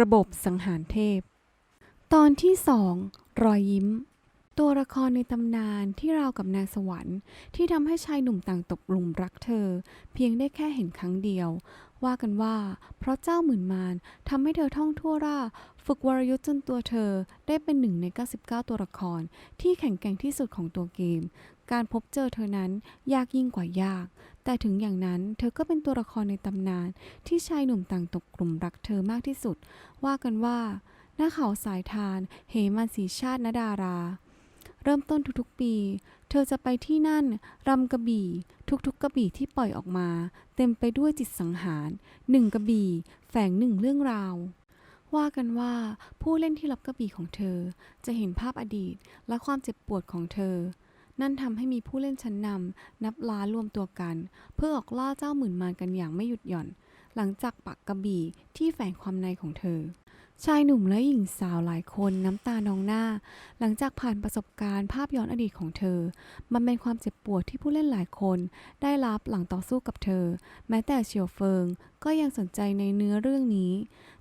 ระบบสังหารเทพ ตอนที่สองรอยยิ้ม ตัวละครในตำนานที่ราวกับนางสวรรค์ที่ทำให้ชายหนุ่มต่างตกหลุมรักเธอ เพียงได้แค่เห็นครั้งเดียว ว่ากันว่าเพราะเจ้าหมื่นมารทำให้เธอท่องทั่วราฝึกวรยุทธ์จนตัวเธอได้เป็นหนึ่งใน 99 ตัวละคร ที่แข็งแกร่งที่สุดของตัวเกม การพบเจอเธอนั้นยากยิ่งกว่ายาก แต่ถึงอย่างนั้นเธอก็เป็นตัวละครในตำนานที่ชายหนุ่มต่างตกกลุ่มรักเธอมากที่สุด ว่ากันว่าหน้าเขาสายทาน เหมันสีชาตินดารา เริ่มต้นทุกๆปี เธอจะไปที่นั่นรำกระบี่ ทุกๆกระบี่ที่ปล่อยออกมา เต็มไปด้วยจิตสังหารหนึ่งกระบี่แฝงหนึ่งเรื่องราวว่ากันว่าผู้เล่นที่รับกระบี่ของเธอ จะเห็นภาพอดีตและความเจ็บปวดของเธอ นั่นทำให้มีผู้เล่นชั้นนำนับล้านรวมตัวกัน เพื่อออกล่าเจ้าหมื่นมารกันอย่างไม่หยุดหย่อน หลังจากปักกระบี่ที่แฝงความในของเธอ ชายหนุ่มและหญิงสาวหลายคนน้ำตานองหน้า หลังจากผ่านประสบการณ์ภาพย้อนอดีตของเธอ มันเป็นความเจ็บปวดที่ผู้เล่นหลายคน ได้รับหลังต่อสู้กับเธอ แม้แต่เฉียวเฟิงก็ยังสนใจในเนื้อเรื่องนี้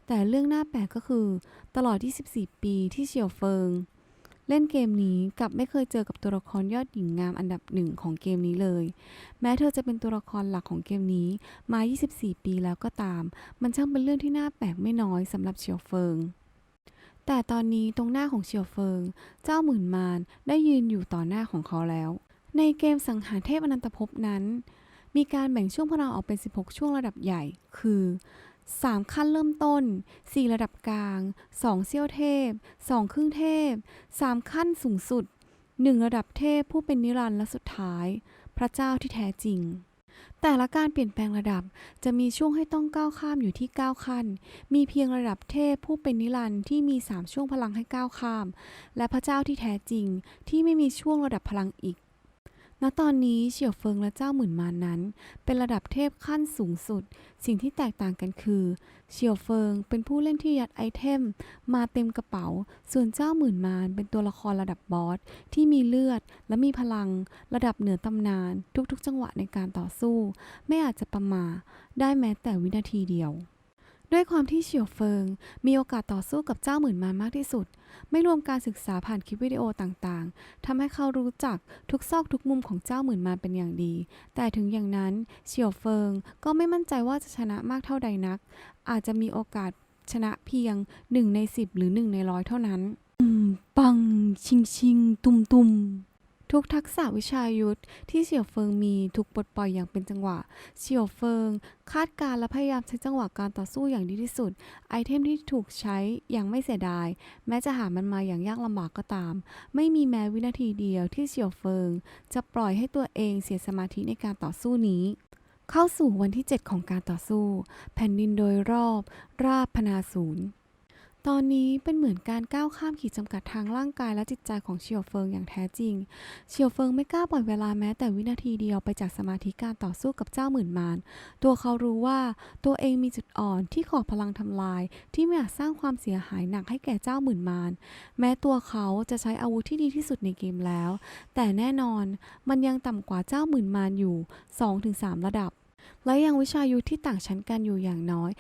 แต่เรื่องน่าแปลกก็คือ ตลอด 24 ปีที่เฉียวเฟิง เล่นเกมนี้กลับไม่เคยเจอกับตัวละครยอดหญิงงามอันดับหนึ่งของเกมนี้เลย แม้เธอจะเป็นตัวละครหลักของเกมนี้มา 24 ปีแล้วก็ตาม มันช่างเป็นเรื่องที่น่าแปลกไม่น้อยสำหรับเฉียวเฟิง แต่ตอนนี้ตรงหน้าของเฉียวเฟิง เจ้าหมื่นมารได้ยืนอยู่ต่อหน้าของเขาแล้ว ในเกมสังหารเทพอนันตภพนั้น มีการแบ่งช่วงพลังออกเป็น 16 ช่วงระดับใหญ่ คือ 3 ขั้นเริ่มต้น 4 ระดับกลาง 2 เซี่ยวเทพ 2 ครึ่งเทพ 3 ขั้นสูงสุด 1 ระดับเทพผู้เป็นนิรันดร์และสุดท้าย พระเจ้าที่แท้จริง แต่ละการเปลี่ยนแปลงระดับจะมีช่วงให้ต้องก้าวข้ามอยู่ที่ 9 ขั้น มีเพียงระดับเทพผู้เป็นนิรันดร์ที่มี 3 ช่วงพลังให้ก้าวข้าม และพระเจ้าที่แท้จริงที่ไม่มีช่วงระดับพลังอีก ณตอนนี้เฉียวเฟิงและเจ้าหมื่นมานั้น เป็นระดับเทพขั้นสูงสุด สิ่งที่แตกต่างกันคือเฉียวเฟิงเป็นผู้เล่นที่ยัดไอเทม มาเต็มกระเป๋า ส่วนเจ้าหมื่นมารเป็นตัวละครระดับบอสที่มีเลือดและมีพลัง ระดับเหนือตำนาน ทุกๆ จังหวะในการต่อสู้ ไม่อาจจะประมาได้แม้แต่วินาทีเดียว ด้วยความที่เฉียวเฟิง มีโอกาสต่อสู้กับเจ้าหมื่นมารมากที่สุด ไม่รวมการศึกษาผ่านคลิปวิดีโอต่างๆทำให้เขารู้จักทุกซอกทุกมุมของเจ้าหมื่นมารเป็นอย่างดี แต่ถึงอย่างนั้นเฉียวเฟิงก็ไม่มั่นใจว่าจะชนะมากเท่าใดนัก อาจจะมีโอกาสชนะเพียง 1 ใน 10 หรือ 1 ในร้อยเท่านั้น ปัง ชิงชิง ตุมตุม ทุกทักษะวิชายุทธที่เฉียวเฟิงมีถูกปลดปล่อยอย่างเป็นจังหวะ เฉียวเฟิง คาดการและพยายามใช้จังหวะการต่อสู้อย่างดีที่สุด ไอเทมที่ถูกใช้อย่างไม่เสียดาย แม้จะหามันมาอย่างยากลำบากก็ตาม ไม่มีแม้วินาทีเดียวที่เฉียวเฟิง จะปล่อยให้ตัวเองเสียสมาธิในการต่อสู้นี้เข้าสู่วันที่ 7 ของการต่อสู้ แผ่นดินโดยรอบ ราบพนาศูนย์ ตอนนี้เป็นเหมือนการก้าวข้ามขีดจำกัดทางร่างกายและจิตใจของเฉียวเฟิงอย่างแท้จริง เฉียวเฟิงไม่กล้าปล่อยเวลาแม้แต่วินาทีเดียวไปจากสมาธิการต่อสู้กับเจ้าหมื่นมาร ตัวเขารู้ว่าตัวเองมีจุดอ่อนที่ขอพลังทำลาย ที่ไม่อาจสร้างความเสียหายหนักให้แก่เจ้าหมื่นมาร แม้ตัวเขาจะใช้อาวุธที่ดีที่สุดในเกมแล้ว แต่แน่นอนมันยังต่ำกว่าเจ้าหมื่นมารอยู่ 2-3 ระดับ และยังวิชายุทธที่ต่างชั้นกันอยู่อย่างน้อย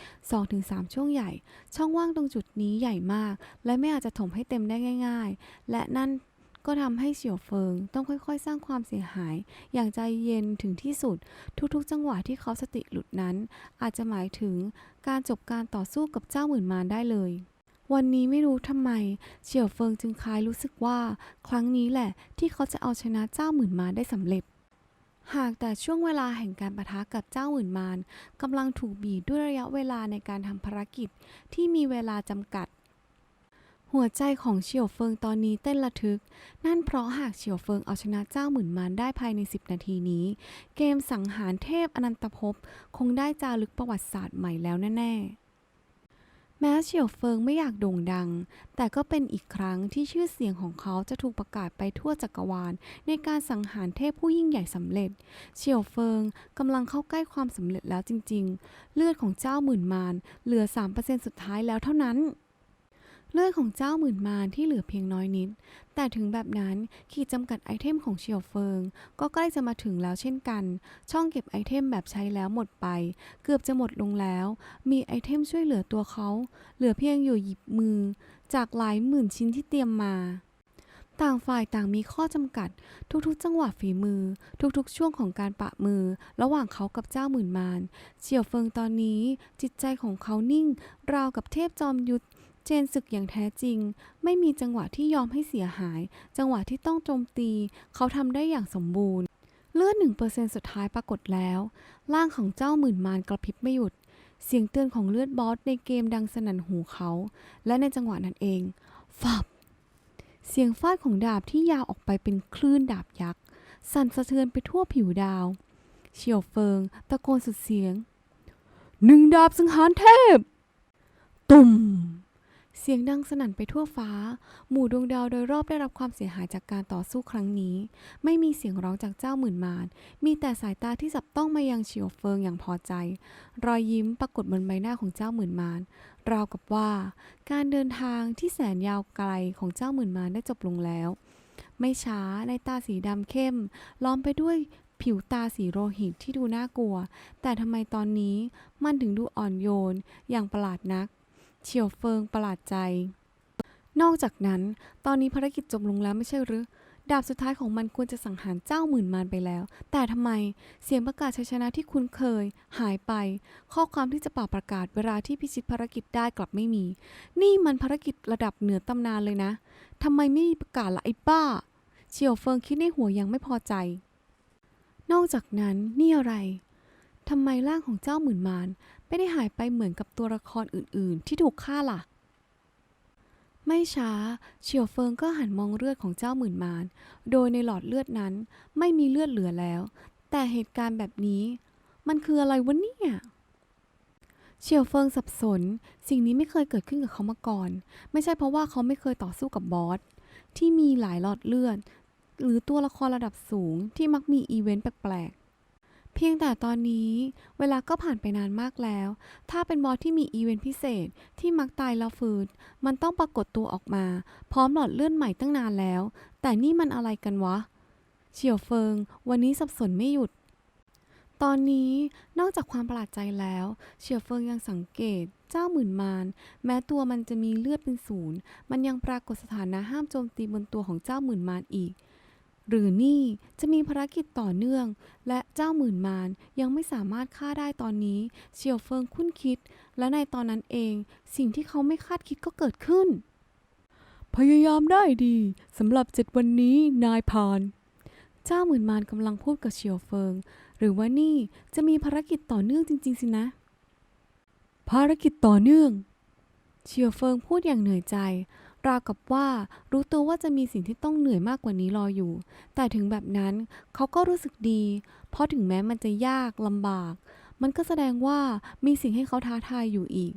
2-3 ช่วงใหญ่ ช่องว่างตรงจุดนี้ใหญ่มาก และไม่อาจจะถมให้เต็มได้ง่าย ๆ และนั่นก็ทำให้เฉียวเฟิงต้องค่อยๆ สร้างความเสียหาย อย่างใจเย็นถึงที่สุด ทุกๆ จังหวะที่เขาสติหลุดนั้น อาจจะหมายถึงการจบการต่อสู้กับเจ้าหมื่นมารได้เลย วันนี้ไม่รู้ทำไม เฉียวเฟิงจึงคล้ายรู้สึกว่า ครั้งนี้แหละที่เขาจะเอาชนะเจ้าหมื่นมารได้สำเร็จ หากแต่ช่วงเวลาแห่งการประทะกับเจ้าหมื่นมารกำลังถูกบีบด้วยระยะเวลาในการทำภารกิจที่มีเวลาจำกัด หัวใจของเฉียวเฟิงตอนนี้เต้นระทึก นั่นเพราะหากเฉียวเฟิงเอาชนะเจ้าหมื่นมารได้ภายใน 10 นาทีนี้ เกมสังหารเทพอนันตภพคงได้จารึกประวัติศาสตร์ใหม่แล้วแน่ๆ แม้เฉียวเฟิงไม่อยากโด่งดัง แต่ก็เป็นอีกครั้งที่ชื่อเสียงของเขาจะถูกประกาศไปทั่วจักรวาล ในการสังหารเทพผู้ยิ่งใหญ่สำเร็จ เฉียวเฟิงกำลังเข้าใกล้ความสำเร็จแล้วจริง ๆ เลือดของเจ้าหมื่นมารเหลือ 3%สุดท้ายแล้วเท่านั้น เลือดของเจ้าหมื่นมารที่เหลือเพียงน้อยนิด แต่ถึงแบบนั้นขีดจำกัดไอเทมของเฉียวเฟิง ก็ใกล้จะมาถึงแล้วเช่นกัน ช่องเก็บไอเทมแบบใช้แล้วหมดไป เกือบจะหมดลงแล้ว มีไอเทมช่วยเหลือตัวเขา เหลือเพียงอยู่หยิบมือ จากหลายหมื่นชิ้นที่เตรียมมาต่างฝ่ายต่างมีข้อจำกัด ทุกๆ จังหวะฝีมือ ทุกๆ ช่วงของการปะมือ ระหว่างเขากับเจ้าหมื่นมารเฉียวเฟิงตอนนี้ จิตใจของเขานิ่ง ราวกับเทพจอมยุทธ เจนศึกอย่างแท้จริง ไม่มีจังหวะที่ยอมให้เสียหาย จังหวะที่ต้องโจมตี เขาทำได้อย่างสมบูรณ์ เลือดหนึ่งเปอร์เซ็นสุดท้ายปรากฏแล้ว ร่างของเจ้าหมื่นมารกระพริบไม่หยุด เสียงเตือนของเลือดบอสในเกมดังสนั่นหูเขา และในจังหวะนั้นเองฟับเสียงฟาดของดาบที่ยาวออกไปเป็นคลื่นดาบยักษ์ สั่นสะเทือนไปทั่วผิวดาว เฉียวเฟิง ตะโกนสุดเสียง หนึ่งดาบสังหารเทพ ตุ่ม เสียงดังสนั่นไปทั่วฟ้า หมู่ดวงดาวโดยรอบได้รับความเสียหายจากการต่อสู้ครั้งนี้ ไม่มีเสียงร้องจากเจ้าหมื่นมาร มีแต่สายตาที่จับต้องมายังเฉียวเฟิงอย่างพอใจ รอยยิ้มปรากฏบนใบหน้าของเจ้าหมื่นมาร ราวกับว่า การเดินทางที่แสนยาวไกลของเจ้าหมื่นมารได้จบลงแล้ว ไม่ช้าในตาสีดำเข้ม ล้อมไปด้วยผิวตาสีโลหิตที่ดูน่ากลัว แต่ทำไมตอนนี้มันถึงดูอ่อนโยน อย่างประหลาดนัก เฉียวเฟิงประหลาดใจ นอกจากนั้น ตอนนี้ภารกิจจบลงแล้วไม่ใช่หรือ ดาบสุดท้ายของมันควรจะสังหารเจ้าหมื่นมารไปแล้ว แต่ทำไมเสียงประกาศชัยชนะที่คุ้นเคย หายไป ข้อความที่จะป่าประกาศเวลาที่พิชิตภารกิจได้กลับไม่มี นี่มันภารกิจระดับเหนือตำนานเลยนะทำไมไม่มีประกาศละไอ้บ้า เฉียวเฟิงคิดในหัวยังไม่พอใจ นอกจากนั้นนี่อะไรทำไมร่างของเจ้าหมื่นมาร ไม่ได้หายไปเหมือนกับตัวละครอื่นๆ ที่ถูกฆ่าล่ะ ไม่ช้าเฉียวเฟิงก็หันมองเลือดของเจ้าหมื่นมาร โดยในหลอดเลือดนั้นไม่มีเลือดเหลือแล้ว แต่เหตุการณ์แบบนี้ มันคืออะไรวะเนี่ยเฉียวเฟิงสับสน สิ่งนี้ไม่เคยเกิดขึ้นกับเขามาก่อน ไม่ใช่เพราะว่าเขาไม่เคยต่อสู้กับบอสที่มีหลายหลอดเลือด หรือตัวละครระดับสูงที่มักมีอีเวนต์แปลก เพียงแต่ตอนนี้เวลาก็ผ่านไปนานมากแล้ว ถ้าเป็นบอสที่มีอีเวนต์พิเศษที่มักตายแล้วฟื้นมันต้องปรากฏตัวออกมา พร้อมหลอดเลือดใหม่ตั้งนานแล้ว แต่นี่มันอะไรกันวะ เฉียวเฟิง วันนี้สับสนไม่หยุด ตอนนี้นอกจากความประหลาดใจแล้ว เฉียวเฟิงยังสังเกต เจ้าหมื่นมารแม้ตัวมันจะมีเลือดเป็นศูนย์มันยังปรากฏสถานะห้ามโจมตีบนตัวของเจ้าหมื่นมารอีก หรือนี่จะมีภารกิจต่อเนื่อง และเจ้าหมื่นมารยังไม่สามารถฆ่าได้ตอนนี้ เฉียวเฟิงคุ้นคิด และในตอนนั้นเอง สิ่งที่เขาไม่คาดคิดก็เกิดขึ้น พยายามได้ดีสำหรับเจ็ดวันนี้นายพานเจ้าหมื่นมารกำลังพูดกับเฉียวเฟิง หรือว่านี่จะมีภารกิจต่อเนื่องจริง ๆ สินะ ภารกิจต่อเนื่อง เฉียวเฟิงพูดอย่างเหนื่อยใจ ราวกับว่ารู้ตัวว่าจะมีสิ่งที่ต้องเหนื่อยมากกว่านี้รออยู่ แต่ถึงแบบนั้นเขาก็รู้สึกดี เพราะถึงแม้มันจะยากลำบาก มันก็แสดงว่ามีสิ่งให้เขาท้าทายอยู่อีก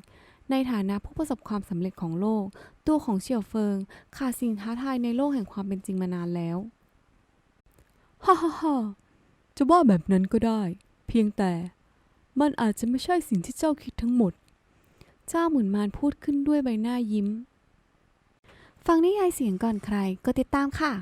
ในฐานะผู้ประสบความสำเร็จของโลก ตัวของเฉียวเฟิงขาดสิ่งท้าทายในโลกแห่งความเป็นจริงมานานแล้วฮ่าฮ่าฮ่าจะว่าแบบนั้นก็ได้ เพียงแต่มันอาจจะไม่ใช่สิ่งที่เจ้าคิดทั้งหมด เจ้าหมุนมารพูดขึ้นด้วยใบหน้ายิ้ม ฟังนิยายเสียงก่อนใครก็ติดตามค่ะ